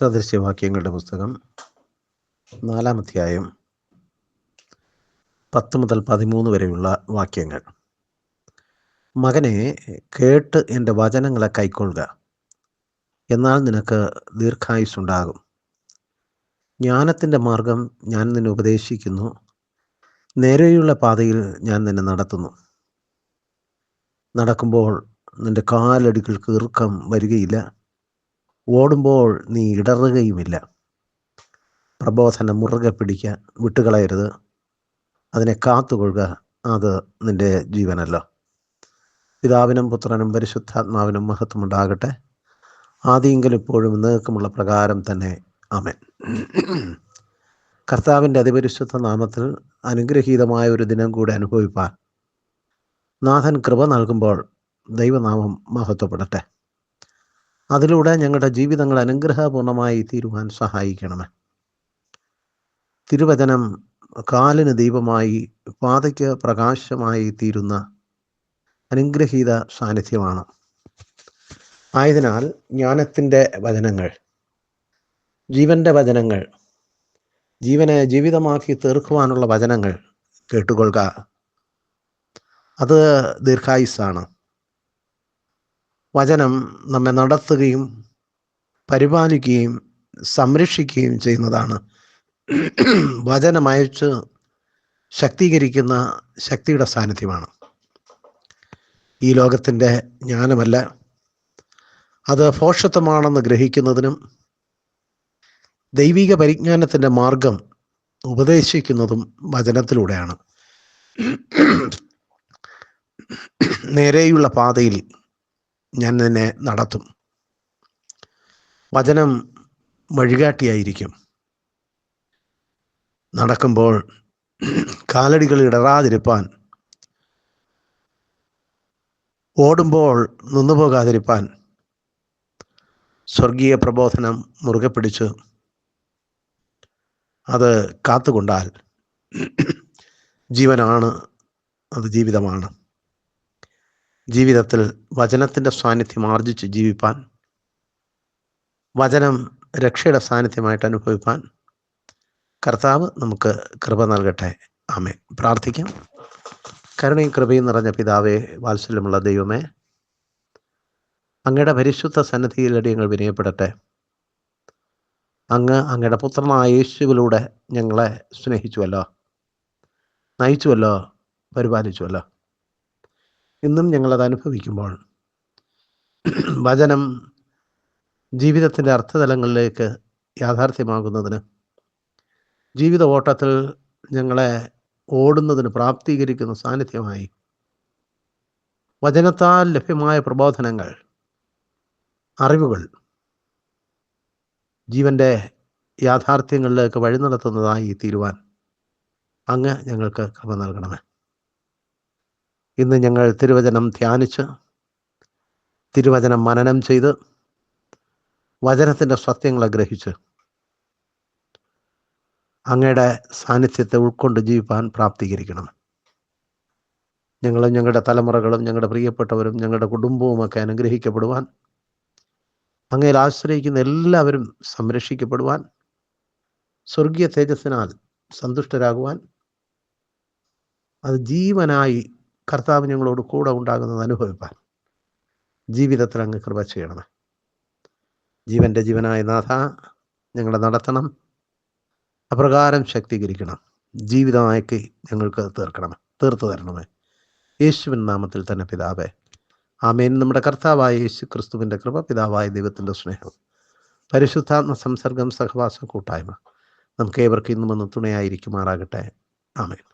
സദൃശ്യവാക്യങ്ങളുടെ പുസ്തകം നാലാം അധ്യായം പത്ത് മുതൽ പതിമൂന്ന് വരെയുള്ള വാക്യങ്ങൾ. മകനെ കേട്ട് എന്റെ വചനങ്ങളെ കൈക്കൊള്ളുക എന്നാൽ നിനക്ക് ദീർഘായുസുണ്ടാകും ജ്ഞാനത്തിന്റെ മാർഗം ഞാൻ നിന്നെ ഉപദേശിക്കുന്നു നേരെയുള്ള പാതയിൽ ഞാൻ നിന്നെ നടത്തുന്നു. നടക്കുമ്പോൾ നിന്റെ കാലടികൾക്ക് ഇറുക്കം വരികയില്ല ഓടുമ്പോൾ നീ ഇടറുകയുമില്ല. പ്രബോധനം മുറുകെ പിടിക്കാൻ വിട്ടുകളയരുത്. അതിനെ കാത്തുകൊള്ളുക അത് നിന്റെ ജീവനല്ലോ. പിതാവിനും പുത്രനും പരിശുദ്ധാത്മാവിനും മഹത്വമുണ്ടാകട്ടെ. ആദ്യമെങ്കിലും ഇപ്പോഴും നീക്കമുള്ള പ്രകാരം തന്നെ. അമൻ കർത്താവിന്റെ അതിപരിശുദ്ധ നാമത്തിൽ അനുഗ്രഹീതമായ ഒരു ദിനം കൂടെ അനുഭവിപ്പാൻ നാഥൻ കൃപ നൽകുമ്പോൾ ദൈവനാമം മഹത്വപ്പെടട്ടെ. അതിലൂടെ ഞങ്ങളുടെ ജീവിതങ്ങൾ അനുഗ്രഹപൂർണമായി തീരുവാൻ സഹായിക്കണമേ. തിരുവചനം കാലിന് ദൈവമായി പാതയ്ക്ക് പ്രകാശമായി തീരുന്ന അനുഗ്രഹീത സാന്നിധ്യമാണ്. ആയതിനാൽ ജ്ഞാനത്തിന്റെ വചനങ്ങൾ ജീവന്റെ വചനങ്ങൾ ജീവനെ ജീവിതമാക്കി തീർക്കുവാനുള്ള വചനങ്ങൾ കേട്ടുകൊള്ളുക അത് ദീർഘായുസ്സാണ്. വചനം നമ്മെ നടത്തുകയും പരിപാലിക്കുകയും സംരക്ഷിക്കുകയും ചെയ്യുന്നതാണ്. വചനമയച്ച് ശക്തീകരിക്കുന്ന ശക്തിയുടെ സാന്നിധ്യമാണ്. ഈ ലോകത്തിന്റെ ജ്ഞാനമല്ല. അത് ഭോഷത്വമാണെന്ന് ഗ്രഹിക്കുന്നതിനും ദൈവിക പരിജ്ഞാനത്തിന്റെ മാർഗം ഉപദേശിക്കുന്നതും വചനത്തിലൂടെയാണ്. നേരെയുള്ള പാതയിൽ ഞാൻ നിന്നെ നടത്തും. വചനം വഴികാട്ടിയായിരിക്കും. നടക്കുമ്പോൾ കാലടികൾ ഇടറാതിരിപ്പാൻ ഓടുമ്പോൾ നിന്നു സ്വർഗീയ പ്രബോധനം മുറുകെ പിടിച്ച് അത് കാത്തുകൊണ്ടാൽ ജീവനാണ് അത് ജീവിതമാണ്. ജീവിതത്തിൽ വചനത്തിന്റെ സാന്നിധ്യം ആർജിച്ച് ജീവിപ്പാൻ വചനം രക്ഷയുടെ സാന്നിധ്യമായിട്ട് അനുഭവിപ്പാൻ കർത്താവ് നമുക്ക് കൃപ നൽകട്ടെ. ആമേ പ്രാർത്ഥിക്കാം. കരുണയും കൃപയും നിറഞ്ഞ പിതാവേ വാത്സല്യമുള്ള ദൈവമേ അങ്ങയുടെ പരിശുദ്ധ സന്നദ്ധിയിലടി ഞങ്ങൾ വിനയപ്പെടട്ടെ. അങ്ങ് അങ്ങയുടെ പുത്രനായ യേശുവിലൂടെ ഞങ്ങളെ സ്നേഹിച്ചുവല്ലോ നയിച്ചുവല്ലോ പരിപാലിച്ചുവല്ലോ. ഇന്നും ഞങ്ങളത് അനുഭവിക്കുമ്പോൾ വചനം ജീവിതത്തിന്റെ അർത്ഥതലങ്ങളിലേക്ക് യാഥാർത്ഥ്യമാകുന്നതിന് ജീവിത ഓട്ടത്തിൽ ഞങ്ങളെ ഓടുന്നതിന് പ്രാപ്തീകരിക്കുന്ന സാന്നിധ്യമായി വചനത്താൽ ലഭ്യമായ പ്രബോധനങ്ങൾ അറിവുകൾ ജീവന്റെ യാഥാർത്ഥ്യങ്ങളിലേക്ക് വഴി നടത്തുന്നതായി തീരുവാൻ അങ്ങ് ഞങ്ങൾക്ക് കൃപ നൽകണമേ. ഇന്ന് ഞങ്ങൾ തിരുവചനം ധ്യാനിച്ച് തിരുവചനം മനനം ചെയ്ത് വചനത്തിന്റെ സത്യങ്ങളെ ഗ്രഹിച്ച് അങ്ങയുടെ സാന്നിധ്യത്തെ ഉൾക്കൊണ്ട് ജീവിപ്പാൻ പ്രാപ്തീകരിക്കണം. ഞങ്ങളും ഞങ്ങളുടെ തലമുറകളും ഞങ്ങളുടെ പ്രിയപ്പെട്ടവരും ഞങ്ങളുടെ കുടുംബവും ഒക്കെ അനുഗ്രഹിക്കപ്പെടുവാൻ അങ്ങയിൽ ആശ്രയിക്കുന്ന എല്ലാവരും സംരക്ഷിക്കപ്പെടുവാൻ സ്വർഗീയ തേജസ്സിനാൽ സന്തുഷ്ടരാകുവാൻ അത് ജീവനായി കർത്താവ് ഞങ്ങളോട് കൂടെ ഉണ്ടാകുന്നത് അനുഭവിപ്പാൻ. ജീവിതത്തിൽ അങ്ങ് കൃപ ചെയ്യണമേ. ജീവന്റെ ജീവനായ നാഥ ഞങ്ങളെ നടത്തണം. അപ്രകാരം ശക്തീകരിക്കണം. ജീവിതമാക്കി ഞങ്ങൾക്ക് തീർക്കണം തീർത്തു തരണമേ. യേശുവിൻ നാമത്തിൽ തന്നെ പിതാവേ. ആമേൻ. നമ്മുടെ കർത്താവായ യേശു ക്രിസ്തുവിന്റെ കൃപ പിതാവായ ദൈവത്തിന്റെ സ്നേഹം. പരിശുദ്ധാത്മ സംസർഗം സഹവാസ കൂട്ടായ്മ. നമുക്ക് ഏവർക്ക് ഇന്നും ഒന്ന് തുണയായിരിക്കുമാറാകട്ടെ. ആമേൻ.